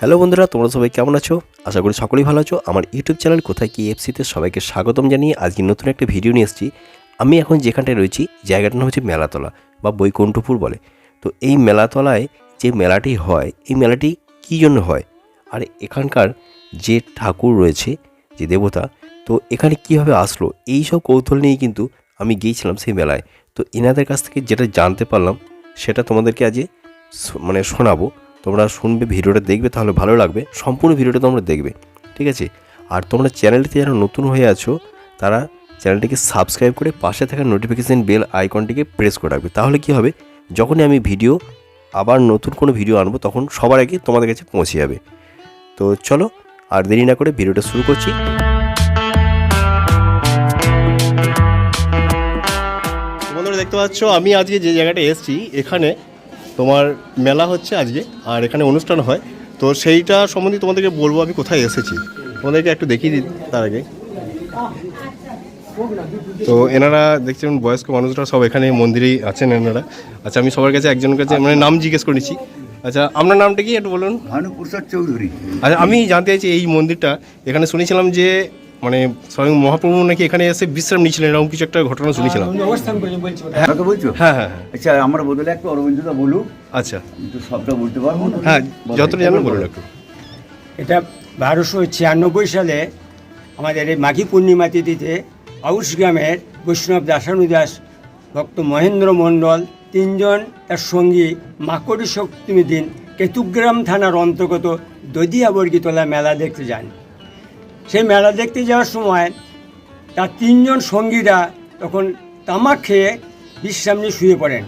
Hello বন্ধুরা, তোমরা সবাই কেমন আছো? আশা করি সকলেই ভালো আছো। আমার ইউটিউব চ্যানেল কোথায় কি এফসিতে সবাইকে স্বাগতম জানিয়ে আজকে নতুন একটা ভিডিও নিয়ে এসেছি। আমি এখন যেখানটায় রয়েছি, জায়গাটার নাম হচ্ছে মেলাতলা, বা বৈকুণ্ঠপুর বলে। তো এই মেলাতলায় যে মেলাটি হয়, এই মেলাটি কী জন্য হয়? আর এখানকার যে ঠাকুর রয়েছে, যে দেবতা, তো এখানে কীভাবে আসলো? এই সব কৌতূহল নিয়ে কিন্তু আমি গিয়েছিলাম সেই মেলায়। তো এনাদের কাছ থেকে যেটা জানতে পারলাম, সেটা তোমাদেরকে আজকে শ- মানে শোনাবো। তোমরা শুনবে, ভিডিওটা দেখবে, তাহলে ভালো লাগবে। সম্পূর্ণ ভিডিওটা তোমরা দেখবে, ঠিক আছে? আর তোমরা চ্যানেলটিতে যারা নতুন হয়ে আছো, তারা চ্যানেলটিকে সাবস্ক্রাইব করে পাশে থাকা নোটিফিকেশান বেল আইকনটিকে প্রেস করে রাখবে। তাহলে কি হবে? যখনই আমি ভিডিও, আবার নতুন কোনো ভিডিও আনব, তখন সবার আগে তোমাদের কাছে পৌঁছে যাবে। তো চলো, আর দেরি না করে ভিডিওটা শুরু করছি। দেখতে পাচ্ছ, আমি আজকে যে জায়গাটা এসেছি, এখানে তোমার মেলা হচ্ছে আজকে আর এখানে অনুষ্ঠান হয়। তো সেইটা সম্বন্ধে তোমাদেরকে বলব আমি কোথায় এসেছি। তোমাদেরকে একটু দেখিয়ে দিই তার আগে। তো এনারা দেখছেন বয়স্ক মানুষরা সব এখানে মন্দিরেই আছেন এনারা। আচ্ছা আমি সবার কাছে একজনের কাছে মানে নাম জিজ্ঞেস করে নিচ্ছি। আচ্ছা আপনার নামটা কি একটু বলুন? ভানুপ্রসাদ চৌধুরী। আচ্ছা আমি জানতে চাইছি এই মন্দিরটা এখানে শুনেছিলাম যে মানে স্বয়ং মহাপ্রভু নাকি এখানে এসে বিশ্রাম নিয়েছিলেন এরকম কিছু একটা ঘটনা শুনেছিলাম। আমাকে বলছো? হ্যাঁ হ্যাঁ হ্যাঁ। আচ্ছা আমার বদলে একটু অরবিন্দটা বলুক। আচ্ছা। সবটা বলতে পারব না? হ্যাঁ যতটা জানেন বলুন একটু। এটা বারোশো ছিয়ানব্বই সালে আমাদের এই মাঘী পূর্ণিমা তিথিতে আউশ গ্রামের বৈষ্ণব দাসানুদাস ভক্ত মহেন্দ্র মণ্ডল তিনজন তার সঙ্গী মাকড়ি সপ্তমী দিন কেতুগ্রাম থানার অন্তর্গত দদিয়াবর্গীতলা মেলা দেখতে যান। সেই মেলা দেখতে যাওয়ার সময় তার তিনজন সঙ্গীরা তখন তামাক খেয়ে বিশ্রাম নিয়ে শুয়ে পড়েন।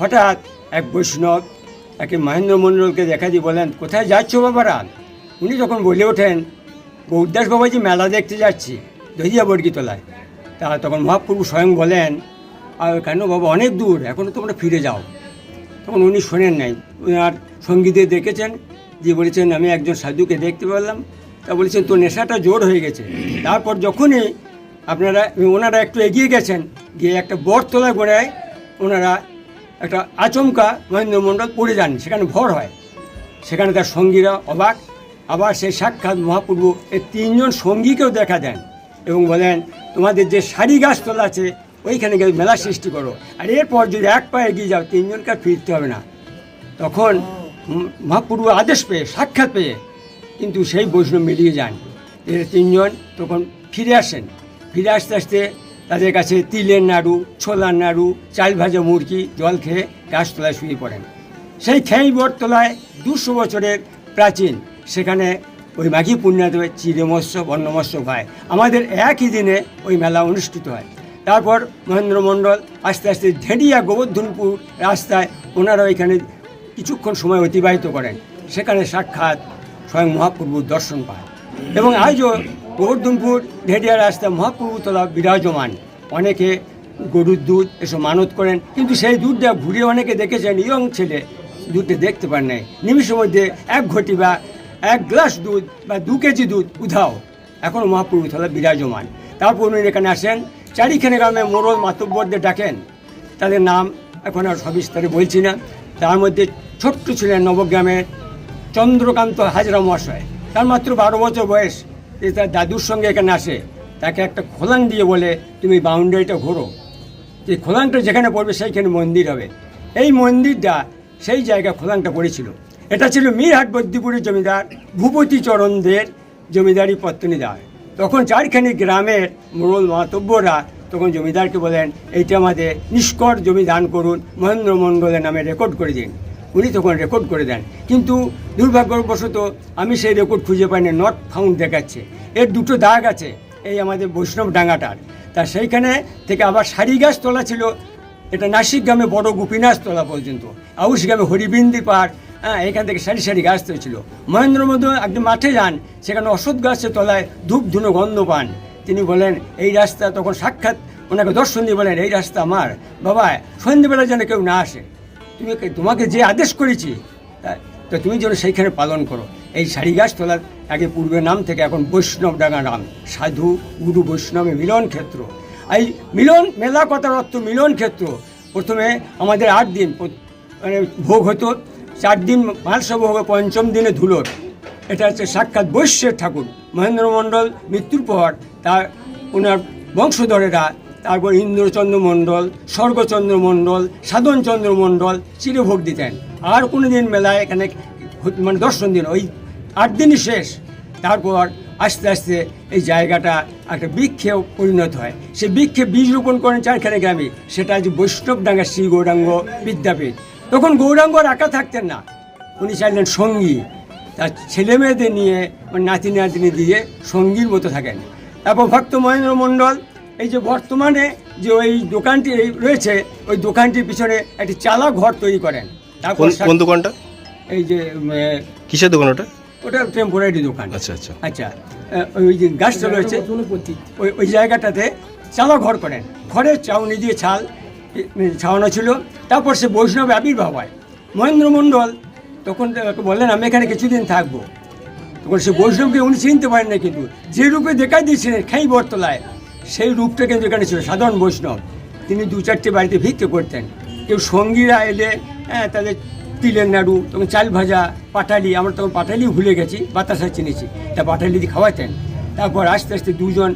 হঠাৎ এক বৈষ্ণব একে মহেন্দ্র মণ্ডলকে দেখা দিয়ে বলেন কোথায় যাচ্ছ বাবারা? উনি যখন বলে ওঠেন, গৌরদাস বাবাজি মেলা দেখতে যাচ্ছি, দহিয়া বর্গীতলায়। তা তখন মহাপ্রভু স্বয়ং বলেন, আর কেন বাবা, অনেক দূর এখনও তোমরা ফিরে যাও। তখন উনি শোনেন নাই। ওনার সঙ্গীদের দেখেছেন যে বলেছেন, আমি একজন সাধুকে দেখতে পেলাম তা বলেছেন তো নেশাটা জোর হয়ে গেছে। তারপর যখনই আপনারা, ওনারা একটু এগিয়ে গেছেন, গিয়ে একটা বটতলা গোড়ায় ওনারা একটা আচমকা মহেন্দ্র মণ্ডল পড়ে যান, সেখানে ভর হয়। সেখানে তার সঙ্গীরা অবাক, আবার সেই সাক্ষাৎ মহাপ্রভু এই তিনজন সঙ্গীকেও দেখা দেন এবং বলেন, তোমাদের যে সারি গাছ তোলা আছে, ওইখানে গিয়ে মেলা সৃষ্টি করো। আর এরপর যদি এক পায়ে এগিয়ে যাও, তিনজনকে ফিরতে হবে না। তখন মহাপ্রভু আদেশ পেয়ে, সাক্ষাৎ পেয়ে কিন্তু সেই বৈষ্ণব মিলিয়ে যান। এর তিনজন তখন ফিরে আসেন। ফিরে আসতে আসতে তাদের কাছে তিলের নাড়ু, ছোলার নাড়ু, চাল ভাজা মুরগি, জল খেয়ে গাছতলায় শুয়ে পড়েন। সেই খেই বটতলায় দুশো বছরের প্রাচীন। সেখানে ওই মাঘী পূর্ণিমাতে চিড়ে মৎস্য বর্ণমৎস্য হয়। আমাদের একই দিনে ওই মেলা অনুষ্ঠিত হয়। তারপর মহেন্দ্র মণ্ডল আস্তে আস্তে ঢেঁড়িয়া গোবর্ধনপুর রাস্তায় ওনারা ওইখানে কিছুক্ষণ সময় অতিবাহিত করেন। সেখানে সাক্ষাৎ স্বয়ং মহাপ্রভুর দর্শন পায়। এবং আজও গোবর্ধনপুর ঢেডিয়া রাস্তায় মহাপ্রভুতলা বিরাজমান। অনেকে গরুর দুধ এসব মানত করেন, কিন্তু সেই দুধটা ঘুরে অনেকে দেখেছেন, ইয়ং ছেলে দুধটা দেখতে পান নাই। নিমিষের মধ্যে এক ঘটি বা এক গ্লাস দুধ বা দু কেজি দুধ উধাও। এখনও মহাপ্রভু তলা বিরাজমান। তারপর উনি এখানে আসেন, চারিখানে গ্রামে মোড়ল মাতব্বরদের ডাকেন। তাদের নাম এখন আর সবিস্তারে বলছি না। তার মধ্যে ছোট্ট ছিলেন নবগ্রামের চন্দ্রকান্ত হাজরা মহাশয়। তার মাত্র বারো বছর বয়স। সে তার দাদুর সঙ্গে এখানে আসে। তাকে একটা খোলান দিয়ে বলে, তুমি বাউন্ডারিটা ঘোরো। যে খোলানটা যেখানে পড়বে সেইখানে মন্দির হবে। এই মন্দিরটা সেই জায়গায় খোলানটা পড়েছিল। এটা ছিল মীরহাট বদ্যিপুরের জমিদার ভূপতি চরণদের জমিদারি পত্তনিদার তখন চারখানি গ্রামের মোড়ল মাতব্যরা তখন জমিদারকে বলেন, এইটা আমাদের নিষ্কর জমি দান করুন, মহেন্দ্র মণ্ডলের নামে রেকর্ড করে দিন। উনি তখন রেকর্ড করে দেন। কিন্তু দুর্ভাগ্যবশত আমি সেই রেকর্ড খুঁজে পাইনি নট ফাউন্ড দেখাচ্ছে। এর দুটো দাগ আছে, এই আমাদের বৈষ্ণব ডাঙ্গাটার তা সেইখানে থেকে আবার সারি গাছ তোলা ছিল, এটা নাসিক গ্রামে বড় গোপীনাথ তোলা পর্যন্ত। আউশ গ্রামে হরিবিন্দি পাহাড় হ্যাঁ এখান থেকে সারি সারি গাছ ছিল মহেন্দ্র মধ্যে একদিন মাঠে যান, সেখানে অসৎ গাছের তলায় ধূপ ধুনো গন্ধ পান। তিনি বলেন, এই রাস্তা তখন সাক্ষাৎ। ওনাকে দর্শন দিয়ে বলেন, এই রাস্তা আমার। বাবা সন্ধ্যেবেলা যেন কেউ না আসে। তুমি তোমাকে যে আদেশ করেছি, তো তুমি যেন সেইখানে পালন করো। এই শাড়ি গাছ তোলার আগে পূর্বে নাম থেকে এখন বৈষ্ণব ডাঙ্গা নাম। সাধু, গুরু, বৈষ্ণবে মিলন ক্ষেত্র। এই মিলন, মেলা কথার অর্থ মিলন ক্ষেত্র। প্রথমে আমাদের আট দিন মানে ভোগ হতো। চার দিন মালসা ভোগ, পঞ্চম দিনে ধুলোর। এটা হচ্ছে সাক্ষাৎ বৈশ্যের ঠাকুর। মহেন্দ্র মণ্ডল মৃত্যুর পর তার ওনার বংশধরেরা তারপর ইন্দ্রচন্দ্র মণ্ডল, স্বর্গচন্দ্র মণ্ডল, সাধনচন্দ্র মণ্ডল চিরভোগ দিতেন আর কোনো দিন মেলায় এখানে মানে দর্শন দিন ওই আট দিনই শেষ। তারপর আস্তে আস্তে এই জায়গাটা একটা বৃক্ষে পরিণত হয়। সে বৃক্ষে বীজ রোপণ করেন চারখানে গ্রামে। সেটা আজ বৈষ্ণবডাঙ্গা শ্রী গৌরাঙ্গ বিদ্যাপীঠ। তখন গৌরাঙ্গ একা থাকতেন না। উনি চাইলেন সঙ্গী। তার ছেলে মেয়েদের নিয়ে মানে নাতি নাতিনি দিয়ে সঙ্গীর মতো থাকেন। তারপর ভক্ত মহেন্দ্র মণ্ডল এই যে বর্তমানে যে ওই দোকানটি এই রয়েছে ওই দোকানটির পিছনে একটি চালা ঘর তৈরি করেন। তারপর কোন কোন দোকানটা? এই যে কিসের দোকান ওটা? ওটা টেম্পোরারি দোকান। আচ্ছা আচ্ছা। আচ্ছা ওই যে গাছটা রয়েছে ওই ওই জায়গাটাতে চালা ঘর করেন। ঘরের চাউনি দিয়ে ছাল ছাওয়ানো ছিল। তারপর সে বৈষ্ণব আবির্ভাব হয়। মহেন্দ্র মণ্ডল তখন বললেন আমি এখানে কিছুদিন থাকব। তখন সে বৈষ্ণবকে উনি চিনতে পারেন না কিন্তু যে রূপে দেখাই দিয়েছিলেন খাই বটতলায় সেই রূপটা কিন্তু এখানে ছিল, সাধারণ বৈষ্ণব, তিনি দু চারটে বাড়িতে ভিক্ষে করতেন। কেউ সঙ্গীরা এলে হ্যাঁ তাদের তিলের নাড়ু, তখন চাল ভাজা, পাটালি, আমরা তখন পাটালি ভুলে গেছি, বাতাসা চিনেছি, তা পাটালি দিয়ে খাওয়াতেন। তারপর আস্তে আস্তে দুজন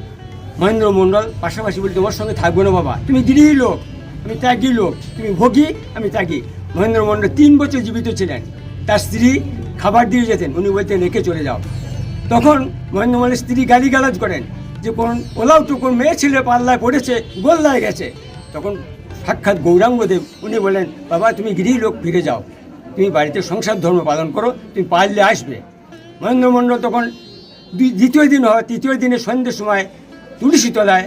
মহেন্দ্র মণ্ডল, পাশাপাশি বলি তোমার সঙ্গে থাকব না বাবা, তুমি গৃহী লোক, আমি ত্যাগী লোক, তুমি ভোগী, আমি ত্যাগী। মহেন্দ্র মণ্ডল তিন বছর জীবিত ছিলেন। তার স্ত্রী খাবার দিয়ে যেতেন, উনি বলতেন রেখে চলে যাও। তখন মহেন্দ্র মণ্ডলের স্ত্রী গালিগালাজ করেন যে কোন ওলাও তো মেয়ে ছেলে পাল্লায় পড়েছে, গোল্লায় গেছে, তখন সাক্ষাৎ গৌরাঙ্গদেব, উনি বলেন বাবা, তুমি গৃহী লোক, ফিরে যাও। তুমি বাড়িতে সংসার ধর্ম পালন করো, তুমি পারলে আসবে। মহেন্দ্র মণ্ডল তখন দ্বিতীয় দিন হয়, তৃতীয় দিনে সন্ধ্যের সময় তুলসীতলায়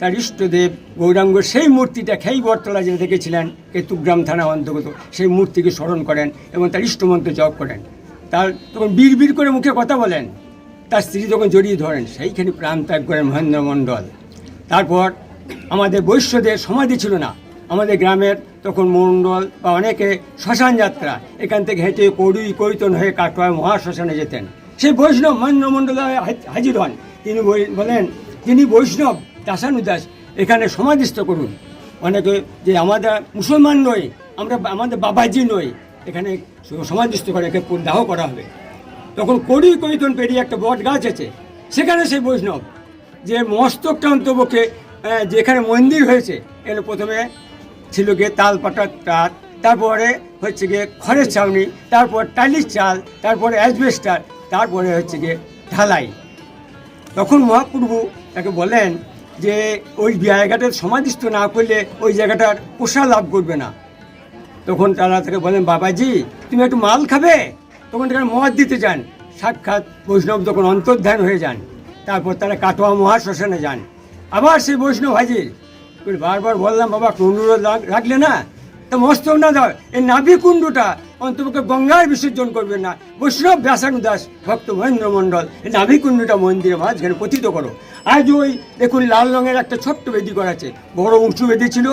তার ইষ্টদেব গৌরাঙ্গ সেই মূর্তিটা খেই বটতলা যে দেখেছিলেন, কেতুগ্রাম থানা অন্তর্গত, সেই মূর্তিকে স্মরণ করেন এবং তার ইষ্টমন্ত্র জপ করেন। তার তখন বীর বীর করে মুখে কথা বলেন। তার স্ত্রী যখন জড়িয়ে ধরেন, সেইখানে প্রাণ ত্যাগ করেন মহেন্দ্র মণ্ডল। তারপর আমাদের বৈশ্যদের সমাধি ছিল না। আমাদের গ্রামের তখন মণ্ডল বা অনেকে শ্মশান যাত্রা, এখান থেকে হেঁটে কড়ুই, কৈতন হয়ে কাটোয়া মহাশ্মশানে যেতেন। সেই বৈষ্ণব মহেন্দ্র মণ্ডল হাজির হন। তিনি বলেন তিনি বৈষ্ণব, দাসানুদাস, এখানে সমাধিস্থ করুন। অনেকে যে আমাদের মুসলমান নই, আমরা আমাদের বাবাজি নই, এখানে সমাধিস্থ করে একে দাহ করা হবে। তখন কড়ি কৈতন পেরিয়ে একটা বট গাছ আছে সেখানে সেই বৈষ্ণব যে মস্তকটা আহ, যেখানে মন্দির হয়েছে এর প্রথমে ছিল গিয়ে তাল পাটার তার তারপরে হচ্ছে গিয়ে খড়ের ছাউনি তারপর টালির চাল তারপরে অ্যাজবেস্টার তারপরে হচ্ছে গিয়ে ঢালাই। তখন মহাপ্রভু তাকে বলেন যে ওই জায়গাটা সমাধিস্থ না করলে ওই জায়গাটার পোষা লাভ করবে না। তখন তারা তাকে বলেন বাবাজি তুমি একটু মাল খাবে? তখন তারা মহাদ দিতে যান। সাক্ষাৎ বৈষ্ণব তখন অন্তর্ধান হয়ে যান, তারপর তারা কাটোয়া মহাশ্মশানে যান। আবার সেই বৈষ্ণব হাজির। বারবার বললাম, বাবা কুণ্ডুর রাখলে না? তা মস্তক না দাও। এই নাভি কুণ্ডুটা অন্তপক্ষে গঙ্গায় বিসর্জন করবে না। বৈষ্ণব ব্যাসানু দাস, ভক্ত মহেন্দ্র মণ্ডল, এই নাভি কুণ্ডুটা মন্দিরে মাঝখানে পতিত করো। আজ ওই দেখুন, লাল রঙের একটা ছোট্ট বেদি করা আছে। বড় উঁচু বেদি ছিল।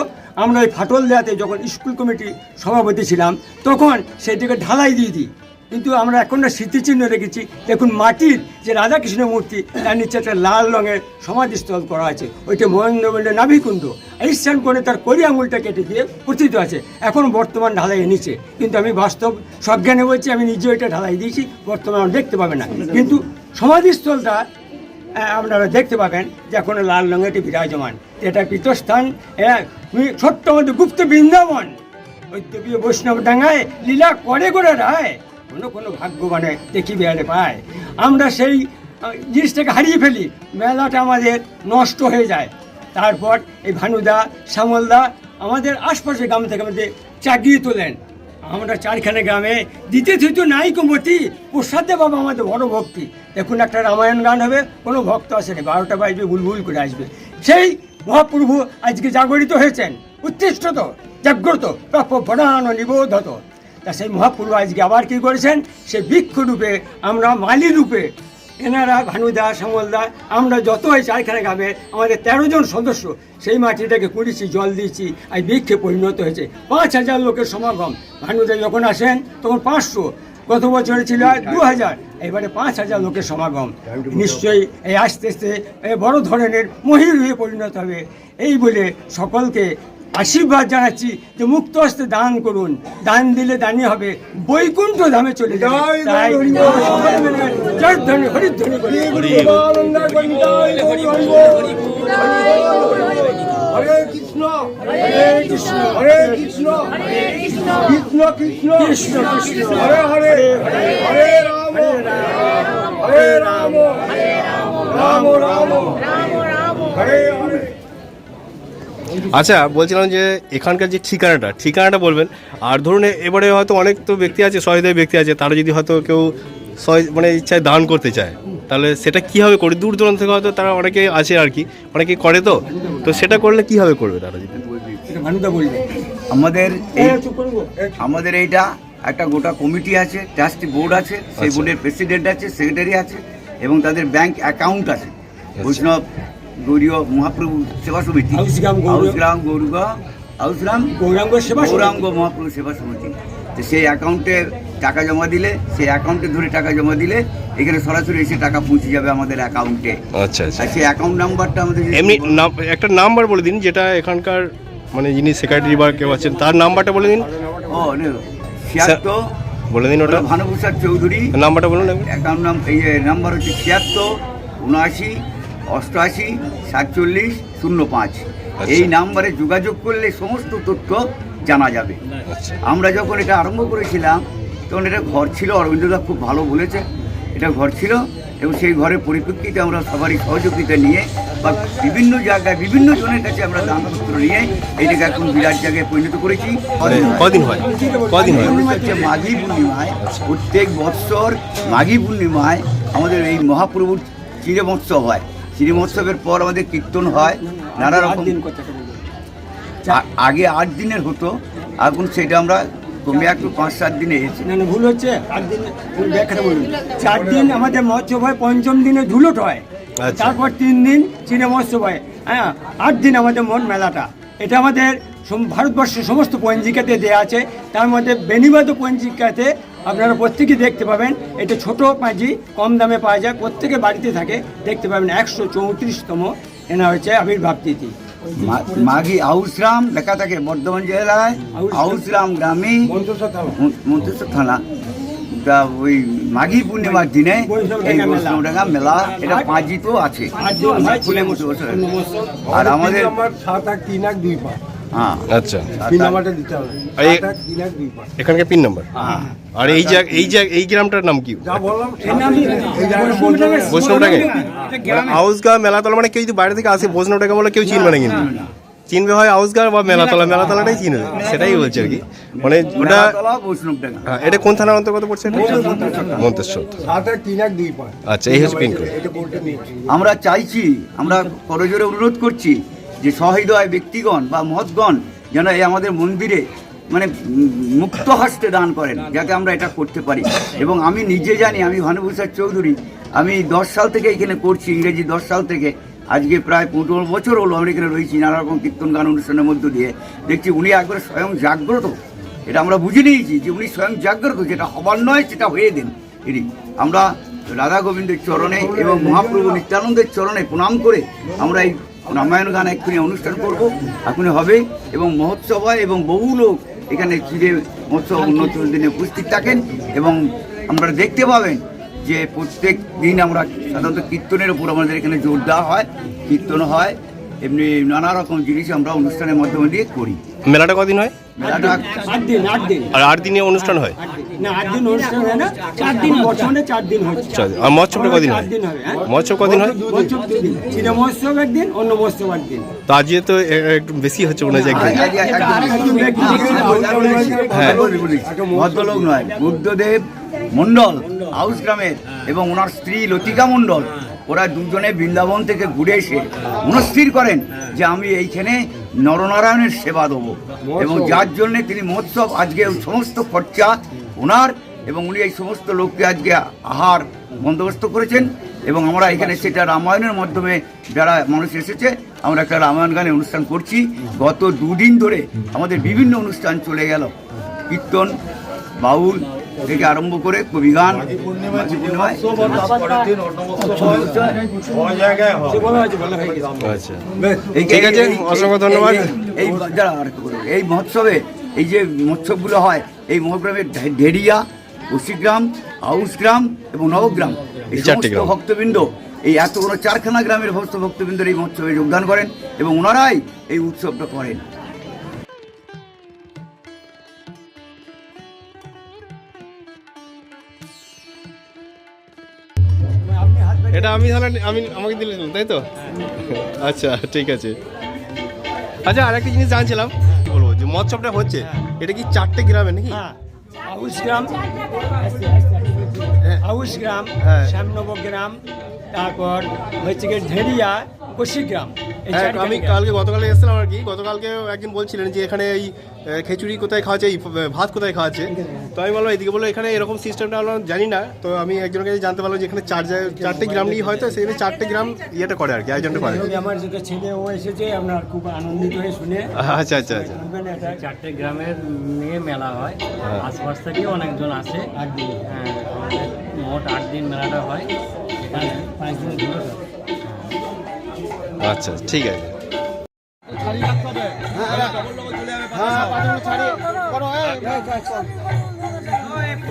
আমরা ওই ফাটল দেওয়াতে যখন স্কুল কমিটি সভাপতি ছিলাম, তখন সেটিকে ঢালাই দিয়ে দিই। কিন্তু আমরা এখন না স্মৃতিচিহ্ন রেখেছি। দেখুন, মাটির যে রাধাকৃষ্ণ মূর্তি, তার নিচে একটা লাল রঙের সমাধিস্থল করা আছে। ওইটা মহেন্দ্র মন্ডল নাভিকুণ্ড। স্থান করে তার করি আঙুলটা কেটে দিয়ে প্রথিত আছে। এখন বর্তমান ঢালাই এনেছে। কিন্তু আমি বাস্তব সজ্ঞানে বলছি, আমি নিজে ওইটা ঢালাই দিয়েছি, বর্তমানে দেখতে পাবে না। কিন্তু সমাধিস্থলটা আপনারা দেখতে পাবেন যে এখন লাল রঙেরটি বিরাজমান। এটা পীতস্থান হ্যাঁ ছোট্ট মধ্যে গুপ্ত বৃন্দাবন। দেবী বৈষ্ণব ডাঙায় লীলা করে করে রায়। কোনো কোনো ভাগ্যবানে দেখি বেড়ে পায়। আমরা সেই জিনিসটাকে হারিয়ে ফেলি। মেলাটা আমাদের নষ্ট হয়ে যায়। তারপর এই ভানুদা, শ্যামলদা আমাদের আশপাশের গ্রাম থেকে আমাদের চাগিয়ে তোলেন। আমরা চারখানে গ্রামে দিতে থিত নাই কুমতি। প্রসাদে বাবা আমাদের বড় ভক্তি। দেখুন একটা রামায়ণ গান হবে, কোনো ভক্ত আসেনি বারোটা বাজবে, বুলবুল করে আসবে। সেই মহাপ্রভু আজকে জাগরিত হয়েছেন উত্তিষ্ঠত জাগ্রত, প্রাপ্য প্রধান নিবোধত। তা সেই মহাপ্রভু আজকে আবার কি করেছেন? সে বৃক্ষরূপে আমরা মালি রূপে এনারা ভানুদা শ্যামলদা আমরা যত হয় চারখানে গ্রামে আমাদের তেরো জন সদস্য সেই মাটিটাকে কুড়িয়েছি জল দিয়েছি আর বৃক্ষে পরিণত হয়েছে। পাঁচ হাজার লোকের সমাগম। ভানুদা যখন আসেন তখন পাঁচশো। গত বছরে ছিল দু হাজার এবারে পাঁচ হাজার লোকের সমাগম। নিশ্চয়ই এই আস্তে আস্তে বড় ধরনের মহির হয়ে পরিণত হবে। এই বলে সকলকে আশীর্বাদ জানাচ্ছি যে মুক্ত হস্তে দান করুন। দান দিলে দানি হবে। বৈকুণ্ঠ ধামে চলে যাবে। হরিধ্বনি। হরে কৃষ্ণ। হরে কৃষ্ণ। হরে কৃষ্ণ। কৃষ্ণ। কৃষ্ণ কৃষ্ণ। কৃষ্ণ হরে হরে। হরে রাম। হরে রাম। রাম রাম। হরে আচ্ছা বলছিলাম যে এখানকার যে ঠিকানাটা ঠিকানাটা বলবেন। আর ধরুন এবারে হয়তো অনেক তো ব্যক্তি আছে সহৃদয় ব্যক্তি আছে তারা যদি হয়তো কেউ মানে ইচ্ছায় দান করতে চায় তাহলে সেটা কীভাবে করে? দূর দূরান্ত থেকে হয়তো তারা অনেকে আছে আর কি অনেকে করে তো। তো সেটা করলে কীভাবে করবে তারা যদি? আমাদের এই আমাদের এইটা একটা গোটা কমিটি আছে ট্রাস্টি বোর্ড আছে সেই আচ্ছা। বোর্ডের প্রেসিডেন্ট আছে সেক্রেটারি আছে এবং তাদের ব্যাংক অ্যাকাউন্ট আছে। বৈষ্ণব গৌরীয় মহাপ্রভু সেবা সমিতি। হাউসগ্রাম গৌরী- হাউসগ্রাম গৌরগা হাউসগ্রাম গৌরাঙ্গ সেবা। গৌরাঙ্গ মহাপ্রভু সেবা সমিতি। তো সেই অ্যাকাউন্টে টাকা জমা দিলে সেই অ্যাকাউন্টে ধরে টাকা জমা দিলে এখানে সরাসরি এসে টাকা পৌঁছে যাবে আমাদের অ্যাকাউন্টে। আচ্ছা আচ্ছা। আর সেই অ্যাকাউন্ট নাম্বারটা আমাদের এমনি নাম একটা নাম্বার বলে দিন যেটা এখানকার মানে যিনি সেক্রেটারি বা কেউ আছেন তার নাম্বারটা বলে দিন। ও ছিয়াত্তর বলে দিন ওটা। ভানুপ্রসাদ চৌধুরী। নাম্বারটা বলুন। অ্যাকাউন্ট নাম এই নাম্বার হচ্ছে ছিয়াত্তর উনআশি অষ্টআশি সাতচল্লিশ শূন্য পাঁচ আচ্ছা। এই নাম্বারে যোগাযোগ করলে সমস্ত তথ্য জানা যাবে। আচ্ছা। আমরা যখন এটা আরম্ভ করেছিলাম তখন এটা ঘর ছিল অরবিন্দদা খুব ভালো বলেছে। এটা ঘর ছিল এবং সেই ঘরের পরিপ্রেক্ষিতে আমরা সবারই সহযোগিতা নিয়ে বা বিভিন্ন জায়গায় বিভিন্ন জনের কাছে আমরা দানপত্র নিয়ে এইটাকে এখন বিরাট জায়গায় পরিণত করেছি। কদিন হয়? কদিন হচ্ছে মাঘী পূর্ণিমায় প্রত্যেক বৎসর মাঘী পূর্ণিমায় আমাদের এই মহাপ্রভুর চিরে হয়। চিরে মহোৎসবের পর আমাদের কীর্তন হয় নানা রকম। আগে আট দিনের হতো এখন সেটা আমরা কমে একটু পাঁচ সাত দিনে এসেছি। না না ভুল হচ্ছে। আট দিন ভুল বলুন। চার দিন আমাদের মহোৎসব হয় পঞ্চম দিনে ধুলোট হয়। আচ্ছা। তারপর তিন দিন চিনে মহোৎসব হয়। হ্যাঁ আট দিন আমাদের মন মেলাটা। এটা আমাদের ভারতবর্ষের সমস্ত পঞ্জিকাতে দেওয়া আছে। তার মধ্যে বেনিবাদ পঞ্জিকাতে আপনারা প্রত্যেকে দেখতে পাবেন। এটা ছোট পাঁজি কম দামে পাওয়া যায়। প্রত্যেকে বাড়িতে থাকে দেখতে পাবেন একশো চৌত্রিশতম। এনা হচ্ছে আবির্ভাব তিথি। মাঘী আউসরাম লেখা থাকে বর্ধমান জেলায়। আউসরাম। গ্রামে মন- থানা। তা ওই মাঘী পূর্ণিমার দিনে এই বৈষ্ণবডাঙ্গা মেলা। এটা পাঁচই তো আছে। আর আমাদের সাত আট তিন দুই পাঁচ। হ্যাঁ। আচ্ছা। তার- নাম্বারটা দিতে হবে। এখানকার পিন নাম্বার? হ্যাঁ। আর এই জায়গা এই জায়গা এই গ্রামটার নাম কি? গ্রামে। হাউসগা মেলাতলা মানে কেউ যদি বাইরে থেকে আসে বৈষ্ণবটাকে বলে কেউ চিনবে না কিন্তু। চিনবে হয় হাউসগা বা মেলাতলা মেলাতলাটাই চিনবে। সেটাই বলছে আর কি। মানে ওটা হ্যাঁ, এটা কোন থানার অন্তর্গত পড়ছে? মন্তেশ্বর আচ্ছা এই হচ্ছে পিন কোড এটা বলতে নিচ্ছি আমরা চাইছি আমরা করজোরে অনুরোধ করছি যে সহৃদয় ব্যক্তিগণ বা মহৎগণ যেন এই আমাদের মন্দিরে মানে মুক্ত হস্তে দান করেন, যাতে আমরা এটা করতে পারি। এবং আমি নিজে জানি, আমি ভানুভূষণ চৌধুরী, আমি দশ সাল থেকে এখানে করছি, ইংরেজি দশ সাল থেকে। আজকে প্রায় পনেরো বছর হলো আমরা এখানে রয়েছি, নানা রকম কীর্তন গান অনুষ্ঠানের মধ্য দিয়ে। দেখছি উনি একবারে স্বয়ং জাগ্রত। এটা আমরা বুঝে নিয়েছি যে উনি স্বয়ং জাগ্রত, যেটা হবার নয়, সেটা হয়ে দেন। এটি আমরা রাধা গোবিন্দের চরণে এবং মহাপ্রভু নিত্যানন্দের চরণে প্রণাম করে আমরা এই রামায়ণ গান এক্ষুনি অনুষ্ঠান করব। এখনই হবে এবং মহোৎসব হয় এবং বহু লোক এখানে চিরে মহোৎসব উন্নত দিনে উপস্থিত থাকেন এবং আমরা দেখতে পাবেন যে প্রত্যেক দিন আমরা সাধারণত কীর্তনের উপর আমাদের এখানে জোর দেওয়া হয় কীর্তন হয় এমনি নানা রকম জিনিস আমরা অনুষ্ঠানের মাধ্যমে দিয়ে করি। মেলাটা কদিন হয়? মেলাটা আট দিন আট দিন। আর আট দিনে অনুষ্ঠান হয়। না আট দিন অনুষ্ঠান হয় না চার দিন বর্তমানে চার দিন হচ্ছে আচ্ছা, আর মহোৎসবটা কদিন হয় দিন হবে হ্যাঁ মহোৎসব কদিন হয় মহোৎসব দুদিন চিনে মহোৎসব একদিন অন্য মহোৎসব একদিন তো আজকে তো একটু বেশি হচ্ছে মনে একদিন হ্যাঁ। ভদ্রলোক নয় বুদ্ধদেব মন্ডল হাউস গ্রামের এবং ওনার স্ত্রী লতিকা মন্ডল ওরা দুজনে বৃন্দাবন থেকে ঘুরে এসে মনস্থির করেন যে আমি এইখানে নরনারায়ণের সেবা দেবো এবং যার জন্য তিনি মহোৎসব আজকে সমস্ত খরচা ওনার এবং উনি এই সমস্ত লোককে আজকে আহার বন্দোবস্ত করেছেন এবং আমরা এখানে সেটা রামায়ণের মাধ্যমে যারা মানুষ এসেছে আমরা একটা রামায়ণ গানের অনুষ্ঠান করছি গত দুদিন ধরে আমাদের বিভিন্ন অনুষ্ঠান চলে গেল কীর্তন বাউল থেকে আরম্ভ করে পূর্ণিমায় আচ্ছা এই- যারা এই মহোৎসবে এই যে মহোৎসবগুলো হয় এই মহোগ্রামের ঢে- ঢেরিয়া কুশিগ্রাম আউসগ্রাম এবং নবগ্রাম। এই সমস্ত ভক্তবৃন্দ এই এত এতগুলো চারখানা গ্রামের ভক্ত ভক্তবৃন্দ এই মহোৎসবে যোগদান করেন এবং ওনারাই এই উৎসবটা করেন। এটা আমি তাহলে আমি আমাকে দিলেন তাই তো? আচ্ছা ঠিক আছে। আচ্ছা আর একটা জিনিস জানছিলাম। মৎসবটা হচ্ছে এটা কি চারটে গ্রামে নাকি? হ্যাঁ। আউশ গ্রাম আউশ গ্রাম হ্যাঁ। শ্যামনব গ্রাম তারপর হচ্ছে গিয়ে ঢেরিয়া কষি গ্রাম হ্যাঁ আমি কালকে গতকালে এসেছিলাম আর কি। গতকালকে একদিন বলছিলেন যে এখানে এই খিচুড়ি কোথায় খাওয়াচ্ছে এই ভাত কোথায় খাওয়াচ্ছে তো আমি বললাম এদিকে বলল এখানে এরকম সিস্টেমটা আমরা জানি না। তো আমি একজনকে জানতে পারলাম যে এখানে চার চারটে গ্রাম নিয়ে হয়তো সেখানে চারটে গ্রাম ইয়েটা করে আর কি আয়োজনটা করে। আমার যেটা ছেলে ও এসেছে আমরা খুব আনন্দিত হয়ে শুনে। আচ্ছা আচ্ছা আচ্ছা। চারটে গ্রামের নিয়ে মেলা হয়। হ্যাঁ। আশপাশ থেকে অনেকজন আসে। আট দিন। হ্যাঁ, মোট আট দিন মেলাটা হয়। পাঁচ পাঁচ দিন। আচ্ছা ঠিক আছে।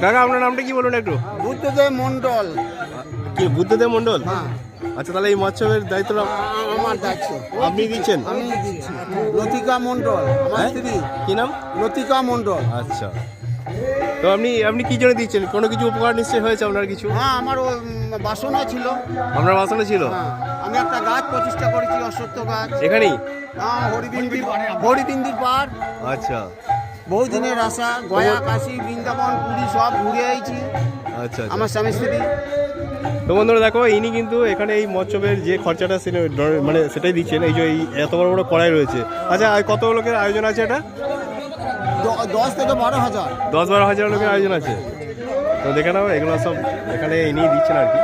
কাকা আপনার নামটা কি বলুন একটু? বুদ্ধদেব মন্ডল কি বুদ্ধদেব মন্ডল আচ্ছা তাহলে এই মৎসবের দায়িত্বটা আমার দায়িত্ব। আপনি দিচ্ছেন? আমি দিচ্ছি। লতিকা মন্ডল আমার হ্যাঁ? স্ত্রী। কি নাম? লতিকা মন্ডল আচ্ছা। তো আপনি আপনি কি জন্য দিচ্ছেন? কোনো কিছু উপকার নিশ্চয়ই হয়েছে আপনার কিছু? হ্যাঁ আমার বাসনা ছিল। আপনার বাসনে ছিল? হ্যাঁ। আমি একটা গাছ প্রতিষ্ঠা করেছি অশ্বত্থ গাছ। এখানেই? হ্যাঁ হরিবিন্দির হরিবিন্দির পার আচ্ছা। বহুদিনের আশা গয়া কাশি বৃন্দাবন পুরী সব ঘুরে আইছি। আচ্ছা আচ্ছা। আমার স্বামী স্ত্রী। তো বন্ধুরা দেখো ইনি কিন্তু এখানে এই মৎসবের যে খরচাটা মানে সেটাই দিচ্ছেন। এই যে এই এত বড় বড় কড়াই রয়েছে। আচ্ছা আর কত লোকের আয়োজন আছে এটা? দশ থেকে বারো হাজার। দশ বারো হাজার লোকের আয়োজন আছে। তো দেখে নাও এগুলো সব এখানে ইনিই দিচ্ছেন আর কি।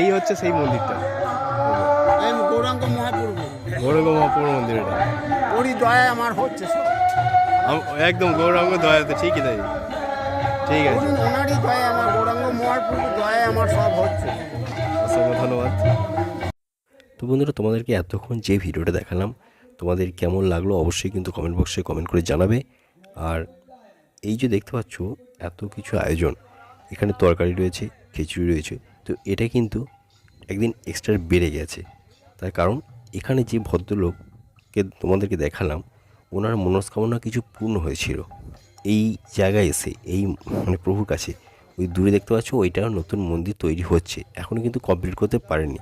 এই হচ্ছে সেই মন্দিরটা। গৌরাঙ্গ মহাপ্রভু গৌরঙ্গ মহাপুর মন্দির এটা। ওরই দয়ায় আমার হচ্ছে একদম গৌরাঙ্গ দয়াতে ঠিকই তাই। ঠিক আছে। ওনারই দয়ায় আমার গৌরাঙ্গ দয়ায় আমার সব হচ্ছে। অসংখ্য ধন্যবাদ। তো বন্ধুরা তোমাদেরকে এতক্ষণ যে ভিডিওটা দেখালাম তোমাদের কেমন লাগল অবশ্যই কিন্তু কমেন্ট বক্সে কমেন্ট করে জানাবে। আর এই যে দেখতে পাচ্ছ এত কিছু আয়োজন। এখানে তরকারি রয়েছে খিচুড়ি রয়েছে তো এটা কিন্তু একদিন এক্সট্রা বেড়ে গেছে। তার কারণ এখানে যে ভদ্রলোককে তোমাদেরকে দেখালাম, ওনার মনস্কামনা কিছু পূর্ণ হয়েছিল। এই জায়গায় এসে, এই মানে প্রভুর কাছে, ওই দূরে দেখতে পাচ্ছ ওইটা নতুন মন্দির তৈরি হচ্ছে এখনও কিন্তু কমপ্লিট করতে পারেনি।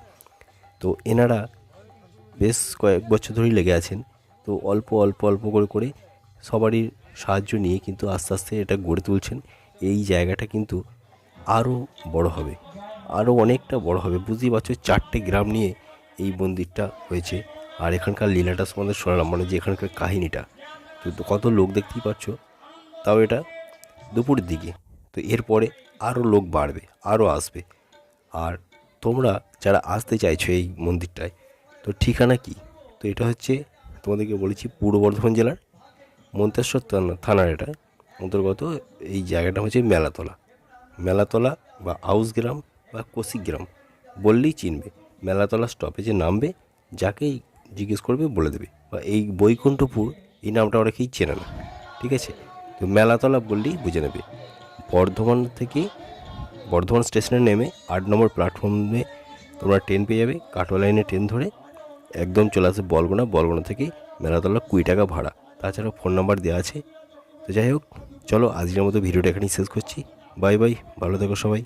তো এনারা বেশ কয়েক বছর ধরেই লেগে আছেন, তো অল্প অল্প অল্প করে করে সবারই সাহায্য নিয়ে কিন্তু আস্তে আস্তে এটা গড়ে তুলছেন। এই জায়গাটা কিন্তু আরও বড় হবে। আরও অনেকটা বড় হবে। বুঝতেই পারছ, চারটে গ্রাম নিয়ে এই মন্দিরটা হয়েছে। আর এখানকার লীলাটা সম্বন্ধে শোনালাম মানে যে এখানকার কাহিনীটা। তো কত লোক দেখতেই পাচ্ছ তাও এটা দুপুরের দিকে। তো এরপরে আরও লোক বাড়বে আরও আসবে। আর তোমরা যারা আসতে চাইছো এই মন্দিরটায়, তো ঠিকানা কি? তো এটা হচ্ছে তোমাদেরকে বলেছি পূর্ব বর্ধমান জেলার মন্তেশ্বর থানা, থানার এটা। অন্তর্গত এই জায়গাটা হচ্ছে মেলাতলা। মেলাতলা বা আউস গ্রাম বা কৌশিক গ্রাম বললেই চিনবে। মেলাতলা স্টপেজে নামবে, যাকেই জিজ্ঞেস করবে বলে দেবে। বা এই বৈকুণ্ঠপুর, এই নামটা ওরা অনেকেই চেনে না, ঠিক আছে? তো মেলাতলা বললেই বুঝে নেবে। বর্ধমান থেকে বর্ধমান স্টেশনে নেমে আট নম্বর প্ল্যাটফর্মে তোমরা ট্রেন পেয়ে যাবে, কাটোয়া লাইনে ট্রেন ধরে একদম চলে আসে বলগোনা। বলগোনা থেকে মেলাতলা কুড়ি টাকা ভাড়া। তাছাড়া ফোন নাম্বার দেওয়া আছে। তো যাই হোক, চলো আজকের মতো ভিডিওটা এখানেই শেষ করছি। বাই বাই, ভালো থেকো সবাই।